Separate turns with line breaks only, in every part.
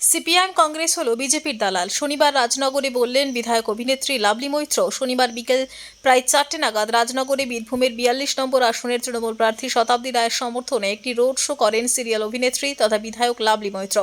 CPIM Congress হলো বিজেপির দালাল। শনিবার রাজনগরে বললেন, বিধায়ক অভিনেত্রী লাভলি মৈত্র। শনিবার বিকেল প্রায় চারটে নাগাদ রাজনগরে বীরভূমের বিয়াল্লিশ নম্বর আসনের তৃণমূল প্রার্থী শতাব্দী রায়ের সমর্থনে একটি রোড শো করেন সিরিয়াল অভিনেত্রী তথা বিধায়ক লাভলি মৈত্র।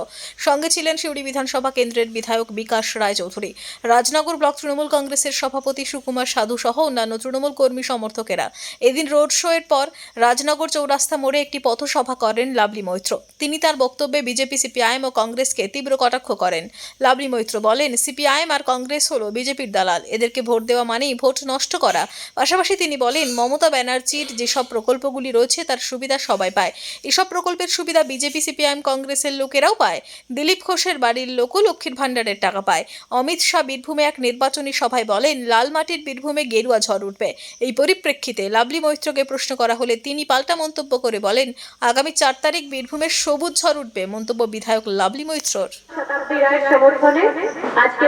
সঙ্গে ছিলেন সিউড়ি বিধানসভা কেন্দ্রের বিধায়ক বিকাশ রায়চৌধুরী। রাজনগর ব্লক তৃণমূল কংগ্রেসের সভাপতি সুকুমার সাধু সহ অন্যান্য তৃণমূল কর্মী সমর্থকেরা। এদিন রোড শো এর পর রাজনগর চৌরাস্তা মোড়ে একটি পথসভা করেন লাভলি মৈত্র। তিনি তার বক্তব্যে বিজেপি, সিপিআইএম ও কংগ্রেসকে তীব্র কটাক্ষ করেন। লাভলি মৈত্র বলেন, সিপিআইএম আর কংগ্রেস হলো বিজেপির দালাল। এদেরকে ভোট দেওয়া মানেই ভোট নষ্ট করা। পাশাপাশি তিনি বলেন, মমতা ব্যানার্জির যেসব প্রকল্পগুলি রয়েছে, তার সুবিধা সবাই পায়। এসব প্রকল্পের সুবিধা বিজেপি, সিপিআইএম, কংগ্রেসের লোকেরাও পায়। দিলীপ ঘোষের বাড়ির লোকও লক্ষ্মীর ভাণ্ডারের টাকা পায়। অমিত শাহ বীরভূমে এক নির্বাচনী সভায় বলেন, লাল মাটির বীরভূমে গেরুয়া ঝড় উঠবে। এই পরিপ্রেক্ষিতে লাভলি মৈত্রকে প্রশ্ন করা হলে তিনি পাল্টা মন্তব্য করে বলেন, আগামী চার তারিখ বীরভূমের সবুজ ঝড় উঠবে। মন্তব্য বিধায়ক লাভলি মৈত্রর।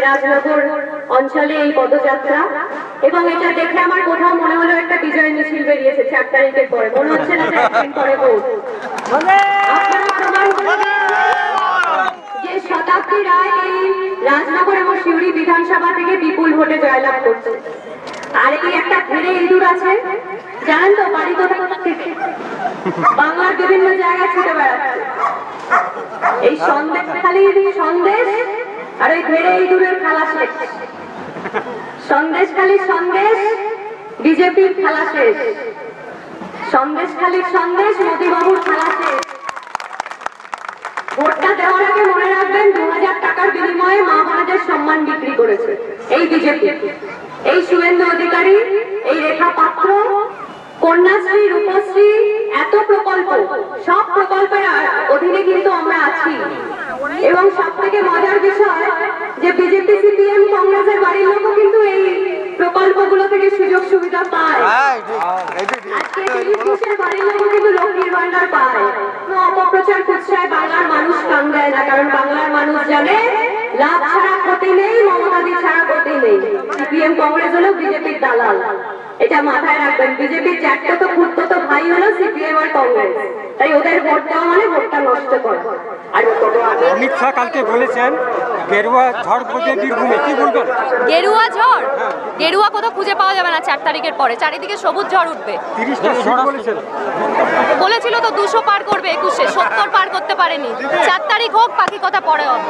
রাজনগর এবং যে শতাব্দী রায় এই রাজনগর এবং সিউড়ি বিধানসভা থেকে বিপুল ভোটে জয়লাভ করছে। আর এই একটা ঘেরে ইঁদুর আছে, জানেন তো, বাড়ি কোথায় বাংলার বিভিন্ন জায়গায় ছুটে বেড়াচ্ছে। এই সন্দেশ খালি সন্দেশ আর ওই ঘেরে ইঁদুরের খেলা শেষ। সন্দেশ খালি সন্দেশ, বিজেপির খেলা শেষ। সন্দেশ খালি সন্দেশ, মোদীবাবুর খেলা শেষ। ভোটটা দেওয়ার আগে মনে রাখবেন দু হাজার টাকার বিনিময়ে মা বোনদের সম্মান বিক্রি করেছে। এই বিজেপি। এই শুভেন্দু অধিকারী, এই রেখা পাত্র কন্যাশ্রী রূপশ্রী এত প্রকল্প সব প্রকল্পের অধীনে কিন্তু আমরা আছি। এবং সব থেকে মজার বিষয় যে বিজেপি সিপিএম কংগ্রেসের বাড়ির লোকও কিন্তু এই প্রকল্পগুলো থেকে সুযোগ সুবিধা পায়। ঘোষের বাড়ির লোকও কিন্তু লক্ষ্মীর ভান্ডার পায়। অপপ্রচার কুৎসায় বাংলার মানুষ কান দেয় না কারণ বাংলার মানুষ জানে লাভ ছাড়া ক্ষতি নেই মমতাদি ছাড়া ক্ষতি নেই। সিপিএম কংগ্রেস হলো বিজেপির দালাল। এটা মাথায় রাখবেন বিজেপির চারটে তো খুঁড়তো তো ভাই হলো সিপিএম আর কংগ্রেস। তাই ওদের ভোট দেওয়া মানে ভোটটা নষ্ট করা। আর
অমিত শাহ কালকে বলেছেন গেরুয়া ঝড় পড়বে বীরভূমে কি বলবেন?
গেরুয়া ঝড়? গেরুয়া কোথাও খুঁজে পাওয়া যাবে না চার তারিখের পরে। চারিদিকে সবুজ ঝড় উঠবে। বলেছিল তো দুশো পার করবে একুশে সত্তর পার করতে পারেনি। চার তারিখ হোক বাকি কথা পরে হবে।